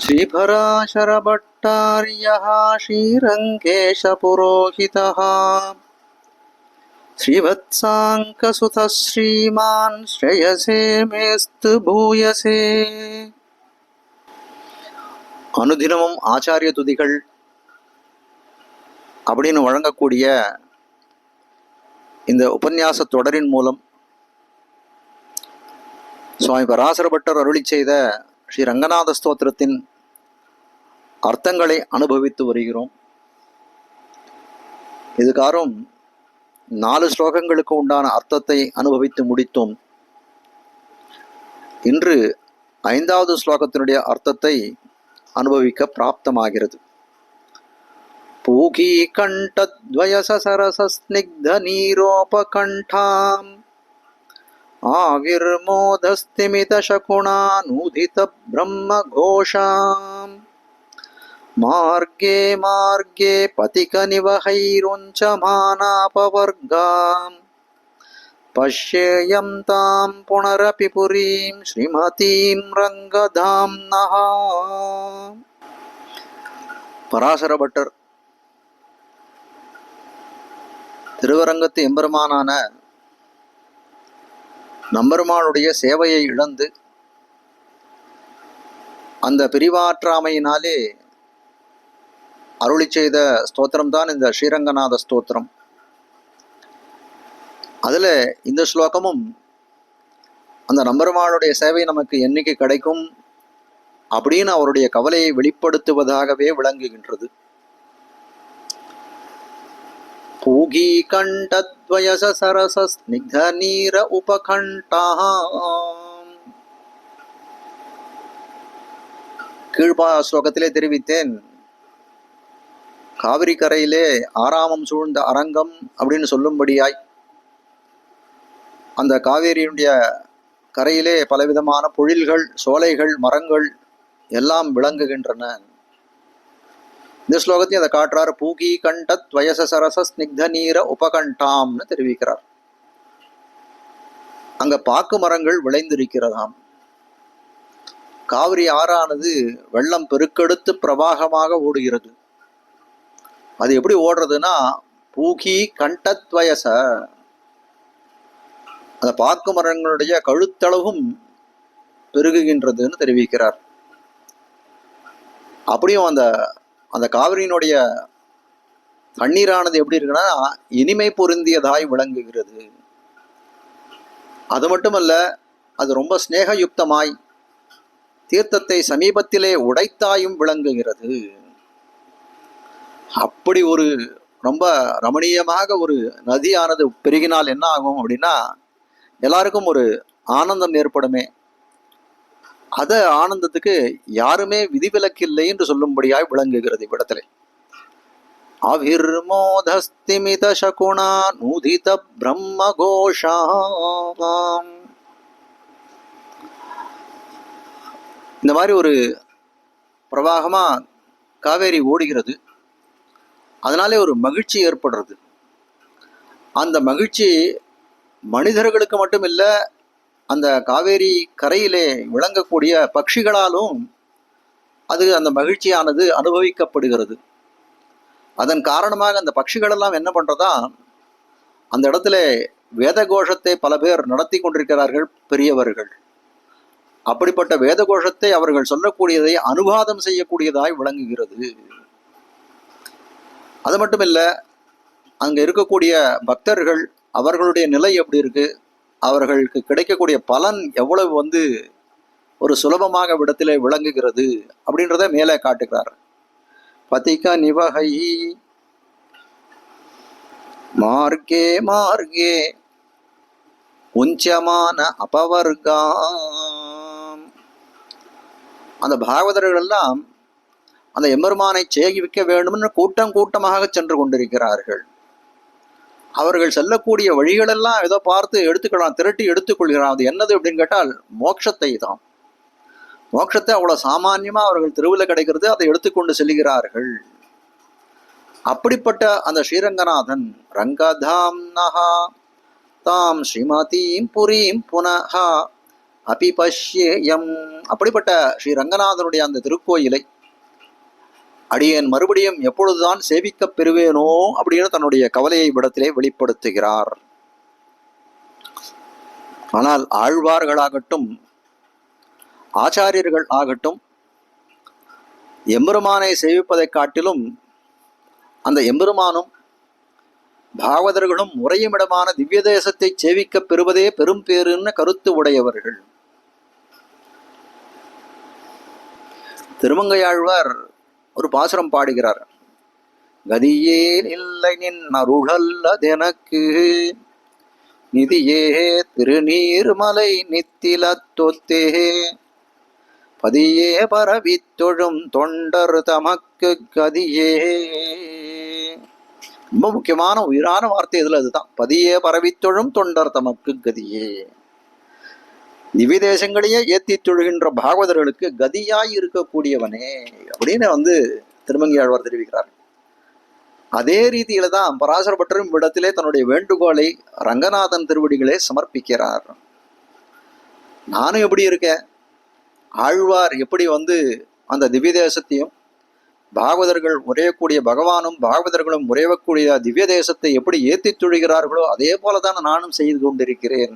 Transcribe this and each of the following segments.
श्रीभराशरभट्टार्यः श्रीरङ्गेशपुरोहितः श्रीवत्साङ्कसुतः श्रीमान् श्रेयसे मेस्तु भूयसे அனுதினமும் ஆச்சாரிய துதிகள் அப்படின்னு வழங்கக்கூடிய இந்த உபன்யாச தொடரின் மூலம் சுவாமி பராசர பட்டர் அருளி செய்த ஸ்ரீ ரங்கநாத ஸ்தோத்திரத்தின் அர்த்தங்களை அனுபவித்து வருகிறோம். இதுகாரும் நாலு ஸ்லோகங்களுக்கு உண்டான அர்த்தத்தை அனுபவித்து முடித்தோம். இன்று ஐந்தாவது ஸ்லோகத்தினுடைய அர்த்தத்தை அனுபவிக்க பிராப்தமாகிறது. பூகி கண்டத்வயசரசஸ்னிக்தநீரோபகண்டாம் ஆவிர்மோதஸ்திமிதசகுணானூதித பிரம்ம கோஷாம். मार्गे मार्गे पथिकनिवहैरुञ्चमानापवर्गाम् पश्येयं तां पुनरपि पुरीं श्रीमतीं रङ्गधाम्नः பராசரபட்டர் திருவரங்கத்து எம்பெருமானான நம்பெருமானுடைய சேவையை இழந்து அந்த பிரிவாற்றாமையினாலே அருளி செய்த ஸ்தோத்திரம் தான் இந்த ஸ்ரீரங்கநாத ஸ்தோத்திரம். அதில் இந்த ஸ்லோகமும் அந்த நம்பருமாளுடைய சேவை நமக்கு என்னைக்கு கிடைக்கும் அப்படின்னு அவருடைய கவலையை வெளிப்படுத்துவதாகவே விளங்குகின்றது. பூகீகண்டத்வயசரசஸ்னிக்தநீர உபகண்டா கீழ்பா ஸ்லோகத்திலே தெரிவித்தேன் காவிரி கரையிலே ஆறாமம் சூழ்ந்த அரங்கம் அப்படின்னு சொல்லும்படியாய் அந்த காவேரியினுடைய கரையிலே பலவிதமான பொழில்கள் சோலைகள் மரங்கள் எல்லாம் விளங்குகின்றன. இந்த ஸ்லோகத்தையும் அதை காட்டுறாரு. பூகி கண்டத் வயச சரச ஸ்னிக்த நீர உபகண்டாம்னு தெரிவிக்கிறார். அங்க பாக்கு மரங்கள் விளைந்திருக்கிறதாம். காவிரி ஆறானது வெள்ளம் பெருக்கெடுத்து பிரவாகமாக ஓடுகிறது. அது எப்படி ஓடுறதுன்னா பூகி கண்டத்வயச. அந்த பாக்கு மரங்களுடைய கழுத்தளவும் பெருகுகின்றதுன்னு தெரிவிக்கிறார். அப்படியும் அந்த அந்த காவிரியினுடைய தண்ணீரானது எப்படி இருக்குன்னா இனிமை பொருந்தியதாய் விளங்குகிறது. அது மட்டுமல்ல அது ரொம்ப ஸ்நேகயுக்தமாய் தீர்த்தத்தை சமீபத்திலே உடைத்தாயும் விளங்குகிறது. அப்படி ஒரு ரொம்ப ரமணீயமாக ஒரு நதியானது பெருகினால் என்ன ஆகும் அப்படின்னா எல்லாருக்கும் ஒரு ஆனந்தம் ஏற்படுமே. அத ஆனந்தத்துக்கு யாருமே விதிவிலக்கில்லை என்று சொல்லும்படியாய் விளங்குகிறது இவ்விடத்திலே. அவிர்மோதஸ்திமித சகுணா நூதித பிரம்ம கோஷாம் இந்த மாதிரி ஒரு பிரவாகமா காவேரி ஓடுகிறது. அதனாலே ஒரு மகிழ்ச்சி ஏற்படுறது. அந்த மகிழ்ச்சி மனிதர்களுக்கு மட்டும் இல்லை அந்த காவேரி கரையிலே விளங்கக்கூடிய பட்சிகளாலும் அது அந்த மகிழ்ச்சியானது அனுபவிக்கப்படுகிறது. அதன் காரணமாக அந்த பட்சிகளெல்லாம் என்ன பண்ணுறதா அந்த இடத்துல வேத கோஷத்தை பல பேர் நடத்தி கொண்டிருக்கிறார்கள் பெரியவர்கள். அப்படிப்பட்ட வேத கோஷத்தை அவர்கள் சொல்லக்கூடியதை அனுவாதம் செய்யக்கூடியதாய் விளங்குகிறது. அது மட்டும் இல்லை அங்கே இருக்கக்கூடிய பக்தர்கள் அவர்களுடைய நிலை எப்படி இருக்குது அவர்களுக்கு கிடைக்கக்கூடிய பலன் எவ்வளவு வந்து ஒரு சுலபமாக விடத்திலே விளங்குகிறது அப்படின்றத மேலே காட்டுகிறார். பதிக நிவகை மார்க்கே மார்க்கே உஞ்சமான அபவர்காம். அந்த பாகவதர்கள் எல்லாம் அந்த எம்பெருமானை சேகிவிக்க வேண்டும்னு கூட்டம் கூட்டமாக சென்று கொண்டிருக்கிறார்கள். அவர்கள் செல்லக்கூடிய வழிகளெல்லாம் ஏதோ பார்த்து எடுத்துக்கலாம் திரட்டி எடுத்துக்கொள்கிறான். அது என்னது அப்படின்னு கேட்டால் மோட்சத்தை தான். மோட்சத்தை அவ்வளவு சாமான்யமா அவர்கள் தெருவில் கிடைக்கிறது அதை எடுத்துக்கொண்டு செல்கிறார்கள். அப்படிப்பட்ட அந்த ஸ்ரீரங்கநாதன் ரங்கதாம் நகா தாம் ஸ்ரீமதீம் புரீம் புனஹா அபிபஷ்யேயம் அப்படிப்பட்ட ஸ்ரீ ரங்கநாதனுடைய அந்த திருக்கோயிலை அடியேன் மறுபடியும் எப்பொழுதுதான் சேவிக்கப் பெறுவேனோ அப்படின்னு தன்னுடைய கவலையை விடத்திலே வெளிப்படுத்துகிறார். ஆனால் ஆழ்வார்களாகட்டும் ஆச்சாரியர்கள் ஆகட்டும் எம்பெருமானை சேவிப்பதைக் காட்டிலும் அந்த எம்பெருமானும் பாகவதர்களும் முறையுமிடமான திவ்ய தேசத்தை சேவிக்கப் பெறுவதே பெரும் பேருன்னு கருத்து உடையவர்கள். திருமங்கையாழ்வார் ஒரு பாசுரம் பாடுகிறார். கதியே இல்லை நின் அருளல்லதெனக்கு நிதியே திருநீர்மலை நித்தில தொத்தே பதியே பரவி தொழும் தொண்டர் தமக்கு கதியே. ரொம்ப முக்கியமான உயிரான வார்த்தை இதில் அதுதான் பதியே பரவி தொழும் தொண்டர் தமக்கு கதியே. திவ்ய ஏற்றி ஏத்தி தொழுகின்ற பாகவதர்களுக்கு கதியாய் இருக்கக்கூடியவனே அப்படின்னு வந்து திருமங்கியாழ்வார் தெரிவிக்கிறார். அதே ரீதியில தான் பராசர பட்டரும் இடத்திலே தன்னுடைய வேண்டுகோளை ரங்கநாதன் திருவடிகளே சமர்ப்பிக்கிறார். நானும் எப்படி இருக்கேன்? ஆழ்வார் எப்படி வந்து அந்த திவ்ய தேசத்தையும் பாகவதர்கள் உரையக்கூடிய பகவானும் பாகவதர்களும் உரையக்கூடிய திவ்ய தேசத்தை எப்படி ஏத்தி தொழுகிறார்களோ அதே போலதான் நானும் செய்து கொண்டிருக்கிறேன்.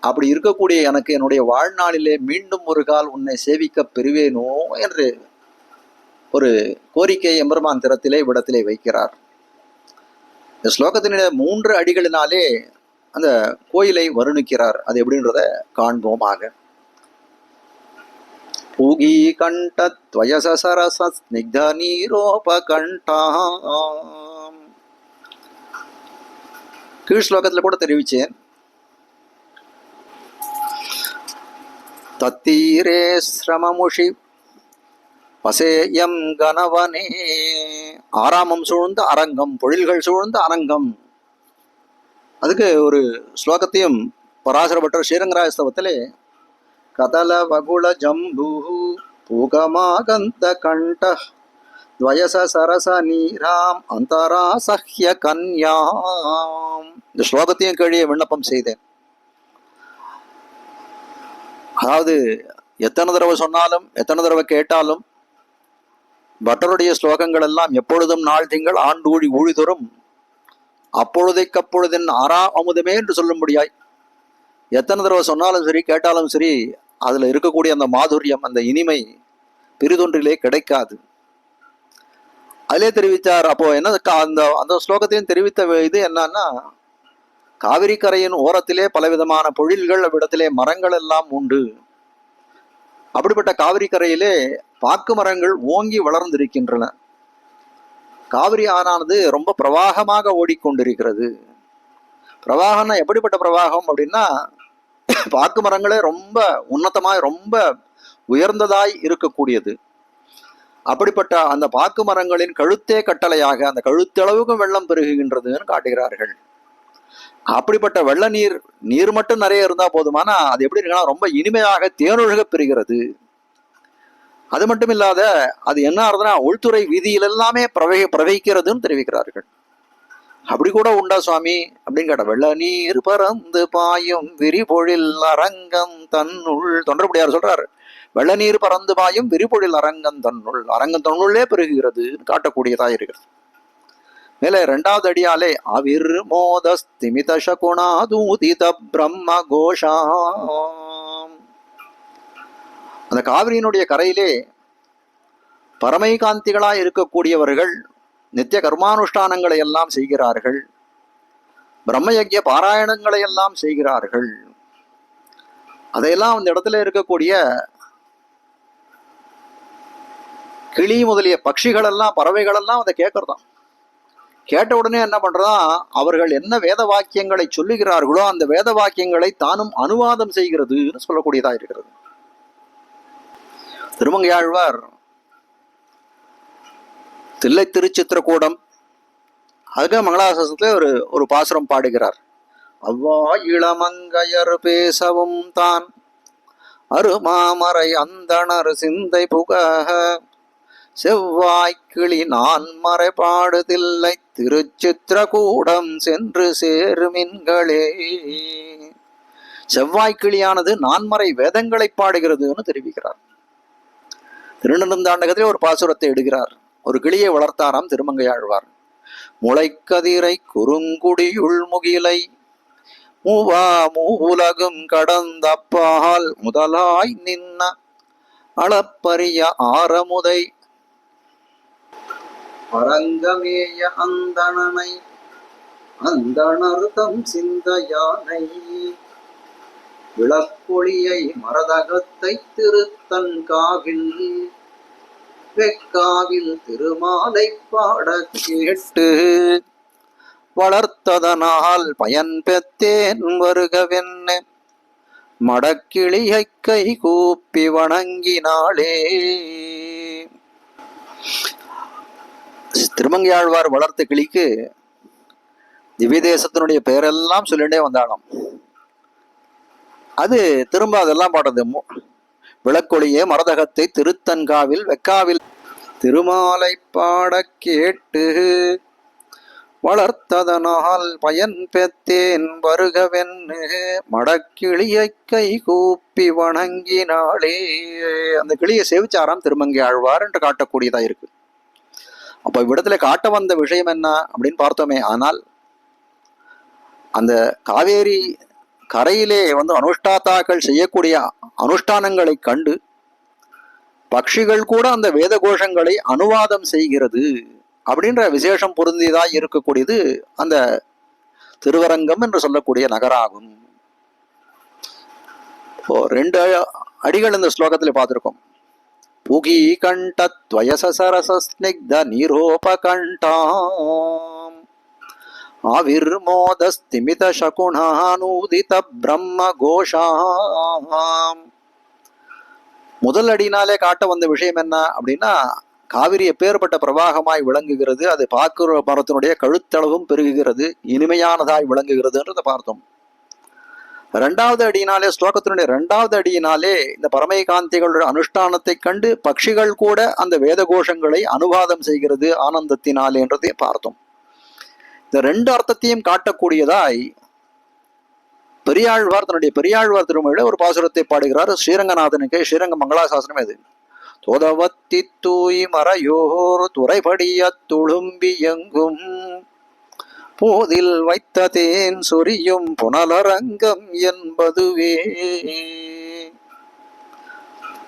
அப்படி இருக்கக்கூடிய எனக்கு என்னுடைய வாழ்நாளிலே மீண்டும் ஒரு கால் உன்னை சேவிக்க பெறுவேனோ என்று ஒரு கோரிக்கை எம்பெருமான் திறத்திலே விடத்திலே வைக்கிறார். இந்த ஸ்லோகத்தினுடைய மூன்று அடிகளினாலே அந்த கோயிலை வருணிக்கிறார். அது எப்படின்றத காண்போமாக. பூகி கண்ட நீரோபகண்டாம். கீழ் ஸ்லோகத்தில் கூட தெரிவிச்சேன். தத்தீரே சிரமமுஷி பசேயம் கணவனே ஆராமம் சூழ்ந்த அரங்கம் பொழில்கள் சூழ்ந்த அரங்கம் அதுக்கு ஒரு ஸ்லோகத்தையும் பராசரப்பட்ட ஸ்ரீரங்கராஜஸ்தவத்திலே கதல வகுல ஜம்பு பூகமாகந்த கண்ட துவயச சரச நீராம் அந்தரா சஹ்ய கன்யாம் இந்த ஸ்லோகத்தையும் கீழே விண்ணப்பம் செய்தேன் அதாவது எத்தனை தடவை சொன்னாலும் எத்தனை தடவை கேட்டாலும் பட்டருடைய ஸ்லோகங்கள் எல்லாம் எப்பொழுதும் நாள் திங்கள் ஆண்டு ஊழி ஊழிதொரும் அப்பொழுதைக்கப்பொழுதின் ஆறா அமுதமே என்று சொல்லும்படியாய். எத்தனை தடவை சொன்னாலும் சரி கேட்டாலும் சரி அதில் இருக்கக்கூடிய அந்த மாதுரியம் அந்த இனிமை பிரிதொன்றிலே கிடைக்காது. அதிலே தெரிவித்தார் அப்போ என்ன கா- அந்த அந்த ஸ்லோகத்தையும் தெரிவித்த இது என்னன்னா காவிரி கரையின் ஓரத்திலே பலவிதமான பொழில்கள் அவ்விடத்திலே மரங்கள் எல்லாம் உண்டு. அப்படிப்பட்ட காவிரி கரையிலே பாக்கு மரங்கள் ஓங்கி வளர்ந்திருக்கின்றன. காவிரி ஆறானது ரொம்ப பிரவாகமாக ஓடிக்கொண்டிருக்கிறது. பிரவாகம்னா எப்படிப்பட்ட பிரவாகம் அப்படின்னா பாக்கு மரங்களே ரொம்ப உன்னதமாய் ரொம்ப உயர்ந்ததாய் இருக்கக்கூடியது. அப்படிப்பட்ட அந்த பாக்கு மரங்களின் கழுத்தே கட்டளையாக அந்த கழுத்தளவுக்கும் வெள்ளம் பெருகுகின்றதுன்னு காட்டுகிறார்கள். அப்படிப்பட்ட வெள்ள நீர் நீர் மட்டும் நிறைய இருந்தால் போதுமானா அது எப்படி இருக்குன்னா ரொம்ப இனிமையாக தேனொழுக பெறுகிறது. அது மட்டும் இல்லாத அது என்ன ஆகுதுன்னா உள்துறை வீதியில் எல்லாமே பிரவகி பிரவகிக்கிறதுன்னு தெரிவிக்கிறார்கள். அப்படி கூட உண்டா சுவாமி? அப்படின்னு கேட்ட வெள்ள நீர் பறந்து பாயும் விரிபொழில் அரங்கம் தன்னுள் தொண்டர்படியார் சொல்றாரு. வெள்ள நீர் பறந்து பாயும் விரிபொழில் அரங்கம் தன்னுள் அரங்கம் தன்னுள்ளே பெருகுகிறது காட்டக்கூடியதாக இருக்கிறது. மேலே ரெண்டாவது அடியாலே அவிர் மோத ஸ்திமித சகுணாதூதித பிரம்ம கோஷாம். அந்த காவிரியினுடைய கரையிலே பரமைகாந்திகளாய் இருக்கக்கூடியவர்கள் நித்திய கர்மானுஷ்டானங்களை எல்லாம் செய்கிறார்கள் பிரம்மயஜ்ய பாராயணங்களை எல்லாம் செய்கிறார்கள். அதையெல்லாம் அந்த இடத்துல இருக்கக்கூடிய கிளி முதலிய பட்சிகளெல்லாம் எல்லாம் பறவைகள் எல்லாம் அதை கேட்கறதாம். கேட்ட உடனே என்ன பண்றதா அவர்கள் என்ன வேத வாக்கியங்களை சொல்லுகிறார்களோ அந்த வேத வாக்கியங்களை தானும் அனுவாதம் செய்கிறதுன்னு சொல்லக்கூடியதா இருக்கிறது. திருமங்கையாழ்வார் தில்லை திருச்சித்திரக்கூடம் அதுக்கு மங்களாசாசத்துல ஒரு ஒரு பாசுரம் பாடுகிறார். அவ்வா இளமங்கையர் பேசவும் தான் அருமாமரை அந்தணர் சிந்தை புகக செவ்வாய்க்கிளி நான் மறைபாடுதில்லை திருச்சித்திரகூடம் சென்று சேருமின்களே. செவ்வாய்க்கிளியானது நான்மறை வேதங்களை பாடுகிறதுன்னு தெரிவிக்கிறார். திருநெடுந்தாண்டகத்திலே ஒரு பாசுரத்தை எடுகிறார் ஒரு கிளியை வளர்த்தாராம் திருமங்கையாழ்வார். முளைக்கதிரை குறுங்குடியுள் முகிலை மூவா மூவுலகும் கடந்தப்பால் முதலாய் நின்ன அளப்பரிய ஆரமுதை. அரங்கமேய அந்தணனை அந்தணர்தம் சிந்தையானை. விளக்கொளியை மரதகத்தை திருத்தன் காவில் வெக்காவில் திருமாலை பாட கேட்டு வளர்த்ததனால் பயன் பெற்றேன் வருகவென்ன. மடக்கிளியை கை கூப்பி வணங்கினாளே. திருமங்கையாழ்வார் வளர்த்த கிளிக்கு திவ்ய தேசத்தினுடைய பெயரெல்லாம் சொல்லிட்டே வந்தாலும் அது திரும்ப அதெல்லாம் பாடுறது. விளக்கொழியே மரதகத்தை திருத்தன்காவில் வெக்காவில் திருமாலை பாட கேட்டு வளர்த்ததனால் பயன் பெத்தேன் வருகவென்னு மடக்கிளியை கை கூப்பி வணங்கினாளே. அந்த கிளியை சேவிச்சாராம் திருமங்கி ஆழ்வார் என்று காட்டக்கூடியதா இருக்கு. அப்போ இவ்விடத்துல காட்ட வந்த விஷயம் என்ன அப்படின்னு பார்த்தோமே. ஆனால் அந்த காவேரி கரையிலே வந்து அனுஷ்டாத்தாக்கள் செய்யக்கூடிய அனுஷ்டானங்களை கண்டு பக்ஷிகள் கூட அந்த வேத கோஷங்களை அனுவாதம் செய்கிறது அப்படின்ற விசேஷம் பொருந்தியதா இருக்கக்கூடியது அந்த திருவரங்கம் என்று சொல்லக்கூடிய நகராகும். இப்போ ரெண்டு அடிகள் இந்த ஸ்லோகத்தில் பார்த்துருக்கோம். புகி கண்டத்வயசரசஸ்னிக்த நீரோபகண்டாம் ஆவிர்மோதஸ்திமித சகுணானூதித பிரம்ம கோஷாம் முதல் அடினாலே காட்ட வந்த விஷயம் என்ன அப்படின்னா காவிரி எப்பேற்பட்ட பிரவாகமாய் விளங்குகிறது அது பாக்குற மரத்தினுடைய கழுத்தளவும் பெருகுகிறது இனிமையானதாய் விளங்குகிறதுன்றதை பார்த்தோம். ரெண்டாவது அடியினாலே ஸ்லோகத்தினுடைய ரெண்டாவது அடியினாலே இந்த பரமைகாந்திகளுடைய அனுஷ்டானத்தை கண்டு பட்சிகள் கூட அந்த வேத கோஷங்களை அனுவாதம் செய்கிறது ஆனந்தத்தினாலே என்றதை பார்த்தோம். இந்த ரெண்டு அர்த்தத்தையும் காட்டக்கூடியதாய் பெரியாழ்வார் தன்னுடைய பெரியாழ்வார் திருமொழியில ஒரு பாசுரத்தை பாடுகிறார். ஸ்ரீரங்கநாதனுக்கு ஸ்ரீரங்க மங்களாசாசனம் இது தோதவத்தி தூய் மறையோர் துறைபடிய துளும்பி எங்கும் போதில் வைத்த தேன் சொரியும் புனலரங்கம் என்பதுவே.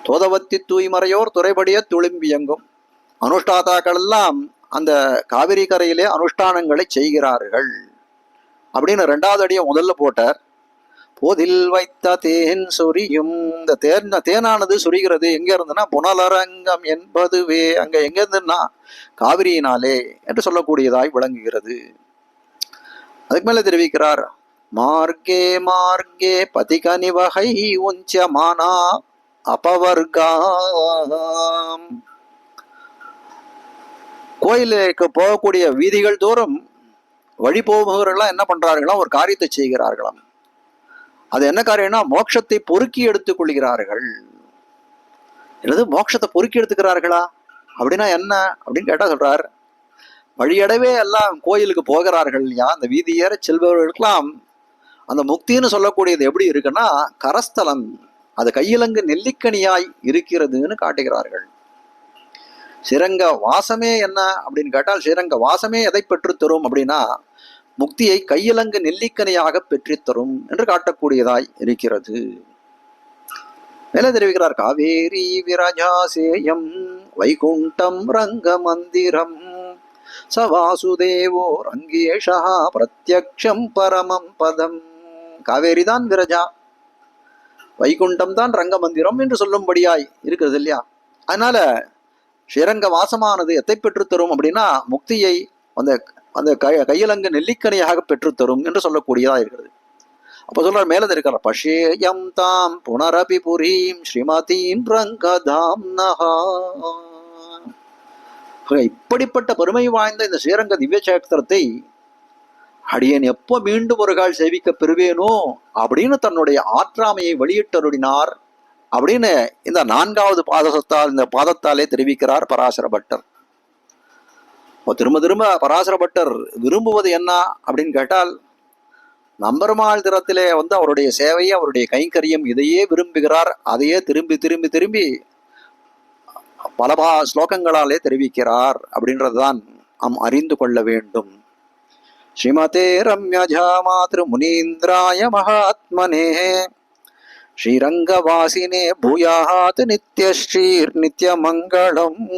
தோதவத்தி தூய்மறையோர் துறைபடிய துளும்பியங்கும். அனுஷ்டாதாக்கள் எல்லாம் அந்த காவிரி கரையிலே அனுஷ்டானங்களை செய்கிறார்கள். அப்படின்னு ரெண்டாவது அடியை முதல்ல போட்டார். போதில் வைத்த தேன் சொரியும் இந்த தேன் தேனானது சொரிகிறது. எங்க இருந்துன்னா புனலரங்கம் என்பதுவே. அங்க எங்க இருந்துன்னா காவிரியினாலே என்று சொல்லக்கூடியதாய் விளங்குகிறது. அதுக்கு மேல தெரிவிக்கிறார் மார்க்கே மார்க்கே பதிகனி வகை உஞ்சமானா அபவர்காம். கோயிலுக்கு போகக்கூடிய வீதிகள் தோறும் வழி போபவர்கள்லாம் என்ன பண்றார்களாம் ஒரு காரியத்தை செய்கிறார்களாம். அது என்ன காரியம்னா மோட்சத்தை பொறுக்கி எடுத்துக் கொள்கிறார்கள். என்னது மோட்சத்தை பொறுக்கி எடுத்துக்கிறார்களா? அப்படின்னா என்ன? அப்படின்னு கேட்டா சொல்றார் வழியடவே எல்லாம் கோயிலுக்கு போகிறார்கள் இல்லையா? அந்த வீதியேற செல்பவர்களுக்கெல்லாம் அந்த முக்தின்னு சொல்லக்கூடியது எப்படி இருக்குன்னா கரஸ்தலம். அது கையிலங்கு நெல்லிக்கனியாய் இருக்கிறதுன்னு காட்டுகிறார்கள். சிரங்க வாசமே என்ன அப்படின்னு கேட்டால் சிரங்க வாசமே எதை பெற்றுத் தரும் அப்படின்னா முக்தியை கையிலங்கு நெல்லிக்கனியாக பெற்றுத் தரும் என்று காட்டக்கூடியதாய் இருக்கிறது. மேலே தெரிவிக்கிறார்? காவேரி விராஜாசேயம் வைகுண்டம் ரங்க மந்திரம் ச வாசுதேவோ ரங்கேஷா பிரத்யக்ஷம் பரமம் பதம் காவேரி தான் விரஜா வைகுண்டம் தான் ரங்க மந்திரம் என்று சொல்லும்படியாய் இருக்கிறது இல்லையா? அதனால ஸ்ரீரங்க வாசமானது எத்தை பெற்றுத் தரும் அப்படின்னா முக்தியை அந்த அந்த கை கையலங்கு நெல்லிக்கனியாக பெற்றுத் தரும் என்று சொல்லக்கூடியதா இருக்கிறது. அப்ப சொல்றார் மேல இருக்கிற பஷேயம் தாம் புனரபி புரீம் ஸ்ரீமதீம் ரங்கதாம் நகா இப்படிப்பட்ட பெருமை வாய்ந்த இந்த ஸ்ரீரங்க திவ்ய சேத்திரத்தை அடியேன் எப்போ மீண்டும் ஒரு கால் சேவிக்க பெறுவேனோ அப்படின்னு தன்னுடைய ஆற்றாமையை வெளியிட்டருடினார் அப்படின்னு இந்த நான்காவது பாதத்தால் இந்த பாதத்தாலே தெரிவிக்கிறார் பராசர பட்டர். இப்போ திரும்ப திரும்ப பராசர பட்டர் விரும்புவது என்ன அப்படின்னு கேட்டால் நம்பெருமாள் திறத்திலே வந்து அவருடைய சேவையை அவருடைய கைங்கரியம் இதையே விரும்புகிறார் அதையே திரும்பி திரும்பி திரும்பி பலபா ஸ்லோகங்களாலே தெரிவிக்கிறார் அப்படின்றதுதான் நாம் அறிந்து கொள்ள வேண்டும். ஸ்ரீமதே ரம்யஜா மாத்ரு முனீந்திராய மகாத்மனே. ஸ்ரீரங்கவாசினே பூயாத் நித்யஸ்ரீர் நித்யமங்களம்